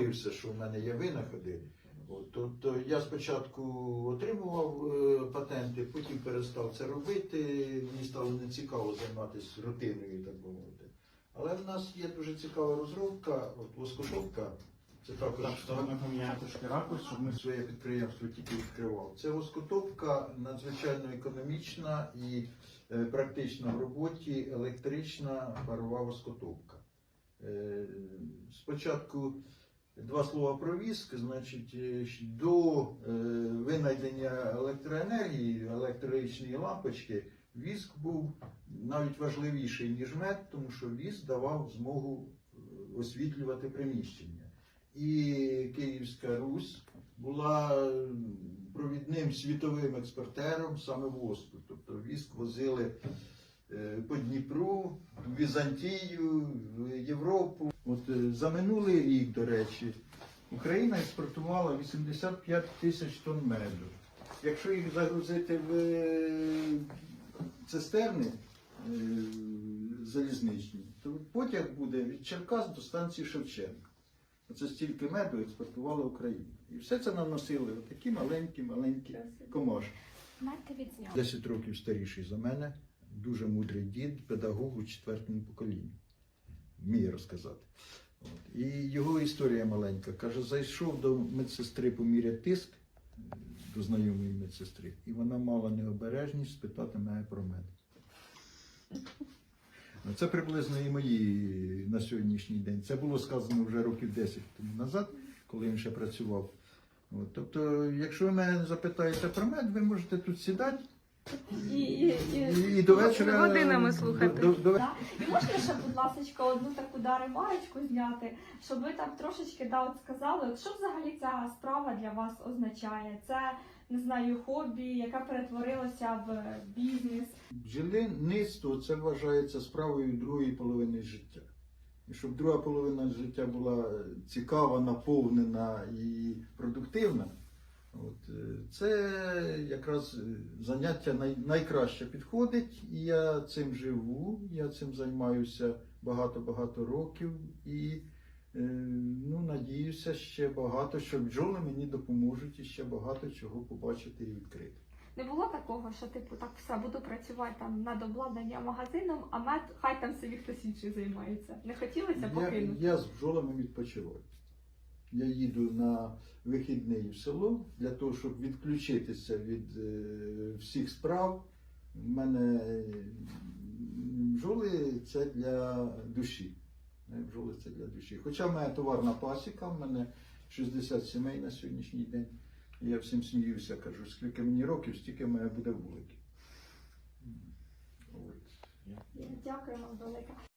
хвалився, що в мене є винаходи. От, тобто я спочатку отримував е, патенти, потім перестав це робити. Мені стало нецікаво займатися рутиною, так би мовити. Але в нас є дуже цікава розробка, от воскотопка. Це також Так, що ми поміняємо трошки ракурс, щоб ми своє підприємство тільки відкривав. Це воскотопка надзвичайно економічна і е, практична в роботі електрична парова воскотопка. Е, спочатку два слова про віск. Значить, е, до е, винайдення електроенергії, електричної лампочки, віск був навіть важливіший, ніж мед, тому що віск давав змогу е, освітлювати приміщення. І Київська Русь була провідним світовим експортером саме воску. Тобто віск возили по Дніпру, в Візантію, в Європу. От е, за минулий рік, до речі, Україна експортувала 85 тисяч тонн меду. Якщо їх загрузити в е, цистерни е, залізничні, то потяг буде від Черкас до станції Шевченка. Оце стільки меду експортувала Україна. І все це наносили такі маленькі, маленькі комашки. Мати відзняв. 10 років старіший за мене, дуже мудрий дід, педагог у четвертому поколінні. Вміє розказати. От. І його історія маленька. Каже, зайшов до медсестри поміряти тиск, до знайомої медсестри, і вона мала необережність спитати мене про мене. Ну, Це приблизно і мої на сьогоднішній день. Це було сказано вже років 10 тому назад, коли він ще працював. От, тобто, якщо ви мене запитаєте про мед, ви можете тут сідати І, і, і... і, до вечора. Годинами слухати. До, до, до, Да. І можна ще, будь ласка, одну таку да, ремарочку зняти, щоб ви там трошечки да, от сказали, от що взагалі ця справа для вас означає? Це не знаю, хобі, яке перетворилося в бізнес. Бджілиництво це вважається справою другої половини життя. І щоб друга половина життя була цікава, наповнена і продуктивна, от, е, це якраз е, заняття най, найкраще підходить. І я цим живу, я цим займаюся багато-багато років і е, ну, надіюся ще багато, що бджоли мені допоможуть і ще багато чого побачити і відкрити. Не було такого, що типу так все буду працювати там над обладнанням магазином, а мед хай там собі хтось інший займається. Не хотілося Я, я з бджолами відпочиваю. Я їду на вихідний в село для того, щоб відключитися від е, всіх справ. У мене бджоли це для душі. Е, Бджоли це для душі. Хоча мене товарна пасіка, в мене 60 сімей на сьогоднішній день. Я всім сміюся, кажу, скільки мені років, стільки в буде вуликів. Дякую вам велике.